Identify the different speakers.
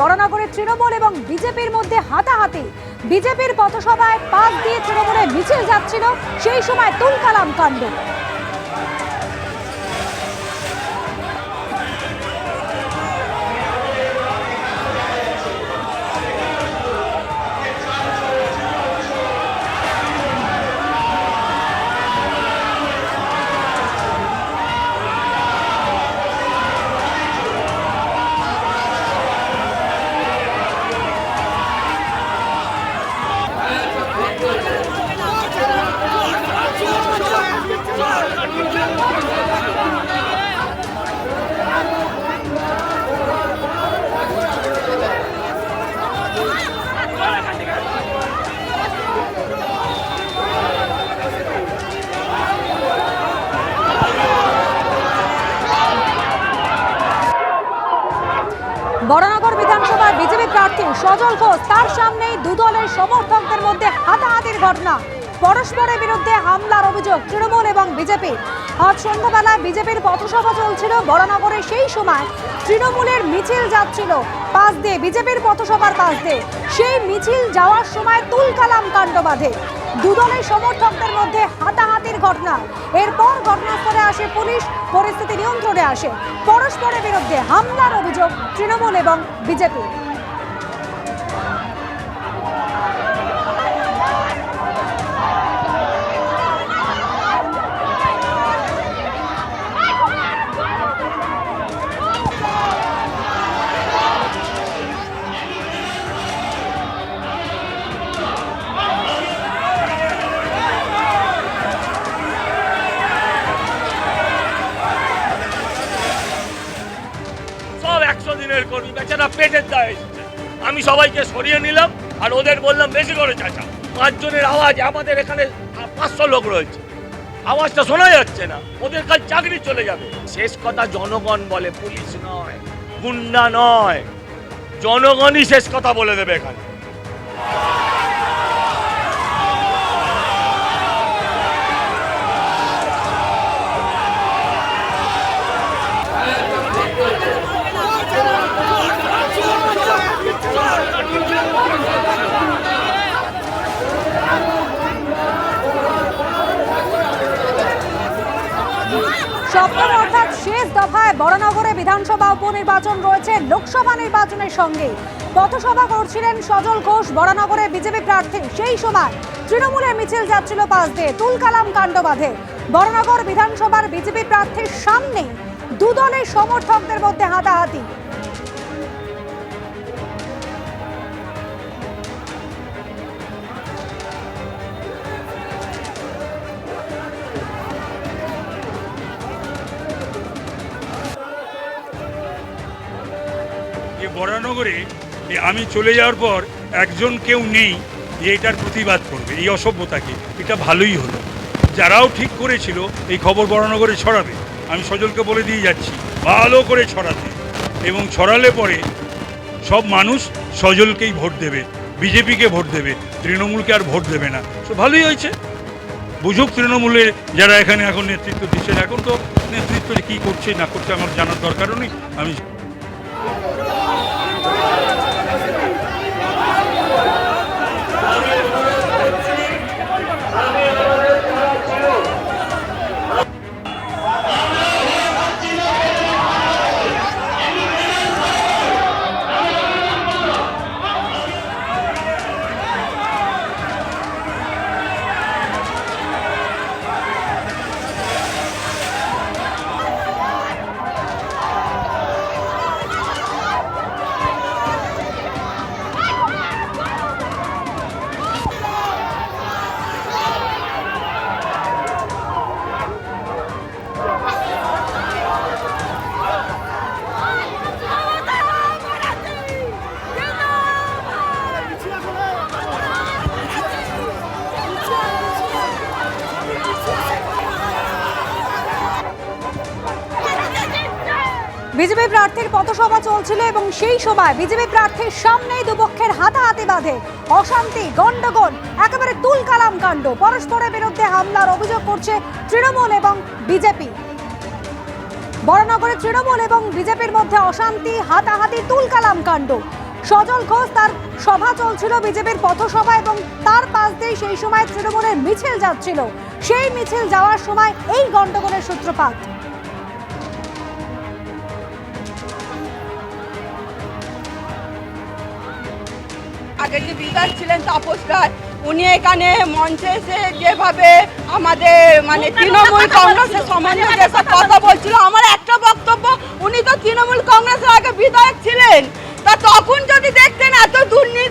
Speaker 1: বরানগরে তৃণমূল এবং বিজেপির মধ্যে হাতাহাতি। বিজেপির পথসভায় পাশ দিয়ে তৃণমূলে মিছিল যাচ্ছিল, সেই সময় তুলকালাম কাণ্ড। বরানগর বিধানসভার বিজেপি প্রার্থী সজল ঘোষ তার সামনেই দুদলের সমর্থকদের মধ্যে হাতাহাতির ঘটনা। পরস্পরের বিরুদ্ধে হামলার অভিযোগ তৃণমূল এবং বিজেপি আজ সন্ধ্যাবেলায় বিজেপির পথসভা চলছিল বরানগরে সেই সময় তৃণমূলের মিছিল যাচ্ছিল পাশ দিয়ে বিজেপির পথসভার পাশ দিয়ে। সেই মিছিল যাওয়ার সময় তুলকালাম কাণ্ড বাঁধে। দুদলের সমর্থকদের মধ্যে হাতাহাতির ঘটনা। এরপর ঘটনাস্থলে আসে পুলিশ, পরিস্থিতি নিয়ন্ত্রণে আসে। পরস্পরের বিরুদ্ধে হামলার অভিযোগ তৃণমূল এবং বিজেপি
Speaker 2: দিনের কর্মী বেচারা পেটের দায় এসেছে। আমি সবাইকে সরিয়ে নিলাম আর ওদের বললাম, বেশি করে চাচা, পাঁচজনের আওয়াজ আমাদের এখানে পাঁচশো লোক রয়েছে। আওয়াজটা শোনা যাচ্ছে না, ওদের কাজ চাকরি চলে যাবে। শেষ কথা জনগণ বলে, পুলিশ নয়, গুন্ডা নয়। জনগণই শেষ কথা বলে দেবে এখানে।
Speaker 1: সপ্তম অর্থাৎ শেষ দফায় বড়নগরে বিধানসভা উপনির্বাচন রয়েছে। লোকসভা নির্বাচনের সঙ্গে পথসভা করছিলেন সজল ঘোষ। বড়নগরে বিজেপি প্রার্থী সেই সময় তৃণমূলের মিছিল যাচ্ছিল পাশ দিয়ে তুলকালাম কাণ্ড বাঁধে। বড়নগর বিধানসভার বিজেপি প্রার্থীর সামনে দুদলের সমর্থকদের মধ্যে হাতাহাতি।
Speaker 3: বরানগরে আমি চলে যাওয়ার পর একজন কেউ নেই, যে এটার প্রতিবাদ করবে, এই অসভ্যতাকে, এটা ভালোই হলো। যারাও ঠিক করেছিল, এই খবর বরানগরে ছড়াবে। আমি সজলকে বলে দিয়ে যাচ্ছি, ভালো করে ছড়াতে। এবং ছড়ালে পরে সব মানুষ সজলকেই ভোট দেবে, বিজেপিকে ভোট দেবে, তৃণমূলকে আর ভোট দেবে না। তো ভালোই হয়েছে। বুঝুক তৃণমূলের যারা এখানে এখন নেতৃত্ব দিচ্ছেন, এখন তো নেতৃত্ব কী করছে না করছে আমার জানার দরকারও নেই। আমি Yeah.
Speaker 1: বিজেপি প্রার্থীর পথসভা চলছিল এবং সেই সময় বিজেপি প্রার্থীর সামনেই দুপক্ষের হাতাহাতি বাঁধে। অশান্তি গণ্ডগোল একেবারে তুল কালাম কাণ্ড। পরস্পরের বিরুদ্ধে হামলার অভিযোগ করছে তৃণমূল এবং বিজেপি। বড়নগরে তৃণমূল এবং বিজেপির মধ্যে অশান্তি, হাতাহাতি তুল কালাম কাণ্ড। সজল ঘোষ তার সভা চলছিল বিজেপির পথসভা এবং তার পাশ দিয়ে সেই সময় তৃণমূলের মিছিল যাচ্ছিল। সেই মিছিল যাওয়ার সময় এই গণ্ডগোলের সূত্রপাত।
Speaker 4: আগে যে বিধায়ক ছিলেন তাপস রায় উনি এখানে মঞ্চে এসে যেভাবে আমাদের মানে তৃণমূল কংগ্রেসের সম্বন্ধে যেসব কথা বলছিল আমার একটা বক্তব্য উনি তো তৃণমূল কংগ্রেসের আগে বিধায়ক ছিলেন। তা তখন যদি দেখতেন এত দুর্নীতি